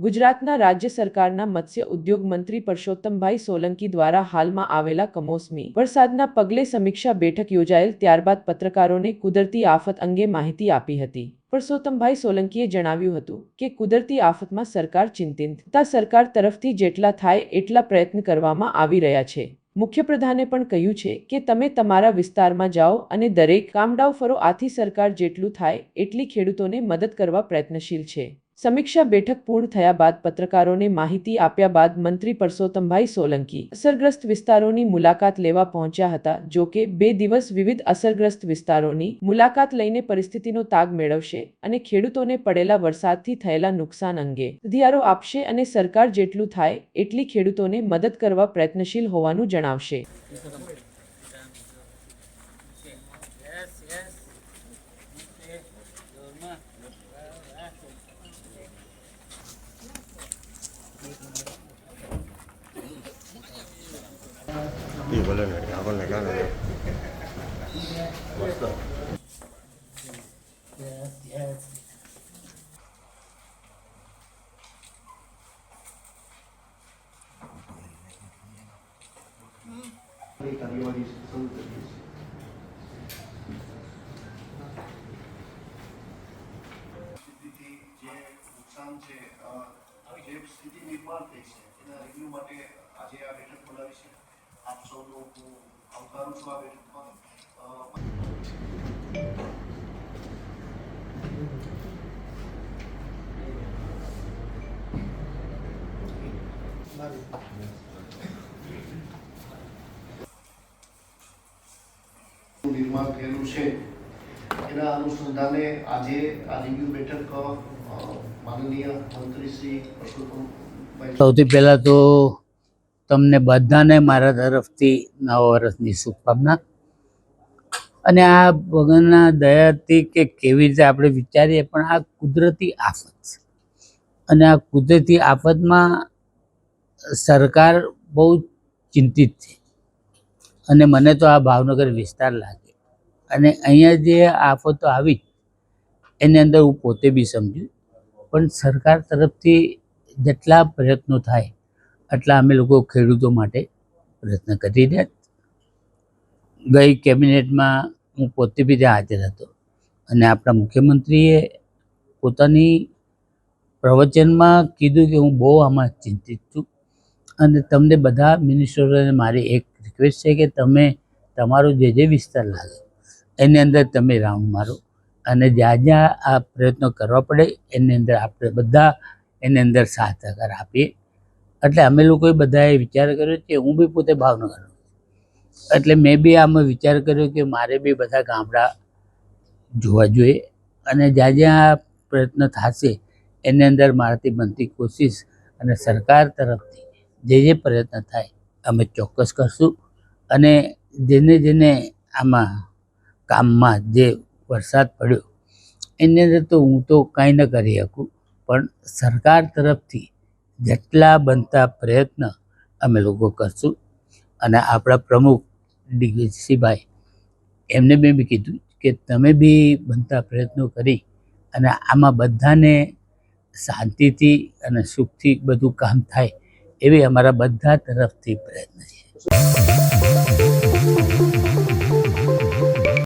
ગુજરાતના રાજ્ય સરકારના મત્સ્ય ઉદ્યોગ મંત્રી પરસોત્તમભાઈ સોલંકી દ્વારા હાલમાં આવેલા કમોસમી વરસાદના પગલે સમીક્ષા બેઠક યોજાયેલ ત્યારબાદ પત્રકારોને કુદરતી આફત અંગે માહિતી આપી હતી. પરસોત્તમભાઈ સોલંકીએ જણાવ્યું હતું કે, કુદરતી આફતમાં સરકાર ચિંતિત, તથા સરકાર તરફથી જેટલા થાય એટલા પ્રયત્ન કરવામાં આવી રહ્યા છે. મુખ્યપ્રધાને પણ કહ્યું છે કે, તમે તમારા વિસ્તારમાં જાઓ અને દરેક કામડાવ ફરો આથી સરકાર જેટલું થાય એટલી ખેડૂતોને મદદ કરવા પ્રયત્નશીલ છે. સમીક્ષા બેઠક પૂર્ણ થયા બાદ પત્રકારોને માહિતી આપ્યા બાદ મંત્રી પરસોત્તમભાઈ સોલંકી અસરગ્રસ્ત વિસ્તારોની મુલાકાત લેવા પહોંચ્યા હતા, જો કે બે દિવસ વિવિધ અસરગ્રસ્ત વિસ્તારોની મુલાકાત લઈને પરિસ્થિતિનો તાગ મેળવશે અને ખેડૂતોને પડેલા વરસાદથી થયેલા નુકસાન અંગે ધ્યારો આપશે અને સરકાર જેટલું થાય, એટલી ખેડૂતોને મદદ કરવા પ્રયત્નશીલ હોવાનું જણાવશે. એ ભલે ને આપણને કાંઈ નહીં. મસ્ત કાર્યવાહી શરૂ કરીએ છીએ સ્થિતિથી જે નુકસાન છે અ, જે સ્થિતિ નિર્માણ થઈ છે એના રિવ્યુ માટે આજે આ બેઠક બોલાવી છે આપ સૌનો હું આવકારું છું આ બેઠકમાં. નિર્માણ થયેલું છે. એના અનુસંધાને આજે આ રિવ્યુ બેઠક માનનીય મંત્રી શ્રી પરસોત્તમભાઈ સૌથી પહેલાં તો તમને બધાને મારા તરફથી નવા વર્ષની શુભકામના. અને આ ભગવાનના દયાથી કે કેવી રીતે આપણે વિચારીએ, પણ આ કુદરતી આફત. છે અને આ કુદરતી આફતમાં સરકાર બહુ ચિંતિત છે. અને મને તો આ ભાવનગર વિસ્તાર લાગે. અને અહીંયા જે આફતો આવી, એની અંદર હું પોતે બી સમજ્યું પણ સરકાર તરફથી જેટલા પ્રયત્નો થાય એટલા અમે લોકો ખેડૂતો માટે પ્રયત્ન કરી રહ્યા ગઈ કેબિનેટમાં હું પોતે બી ત્યાં હાજર હતો અને આપણા મુખ્યમંત્રીએ પોતાની પ્રવચનમાં કીધું કે હું બહુ આમાં ચિંતિત છું. અને તમને બધા મિનિસ્ટરોને મારી એક રિક્વેસ્ટ છે કે તમે તમારો જે જે વિસ્તાર લાગે એની અંદર તમે રાઉન્ડ મારો અને જ્યાં જ્યાં આ પ્રયત્નો કરવા પડે એની અંદર આપણે બધા એની અંદર સાથ સહકાર આપીએ. એટલે અમે લોકોએ બધાએ વિચાર કર્યો કે હું બી પોતે ભાવનગર. એટલે મેં બી આમાં વિચાર કર્યો કે મારે બી બધા ગામડા જોવા જોઈએ અને જ્યાં જ્યાં પ્રયત્ન થશે, એની અંદર મારાથી બનતી કોશિશ અને સરકાર તરફથી જે જે પ્રયત્ન થાય, અમે ચોક્કસ કરશું અને જેને જેને આમાં કામમાં જે વરસાદ પડ્યો, એની અંદર તો હું તો કાંઈ ન કરી શકું, પણ સરકાર તરફથી જેટલા બનતા પ્રયત્ન અમે લોકો કરશું. અને આપણા પ્રમુખ ડીવીસીભાઈ એમને મેં બી કીધું કે તમે બી બનતા પ્રયત્નો કરી અને આમાં બધાને શાંતિથી અને સુખથી બધું કામ થાય એવી અમારા બધા તરફથી પ્રયત્ન છે.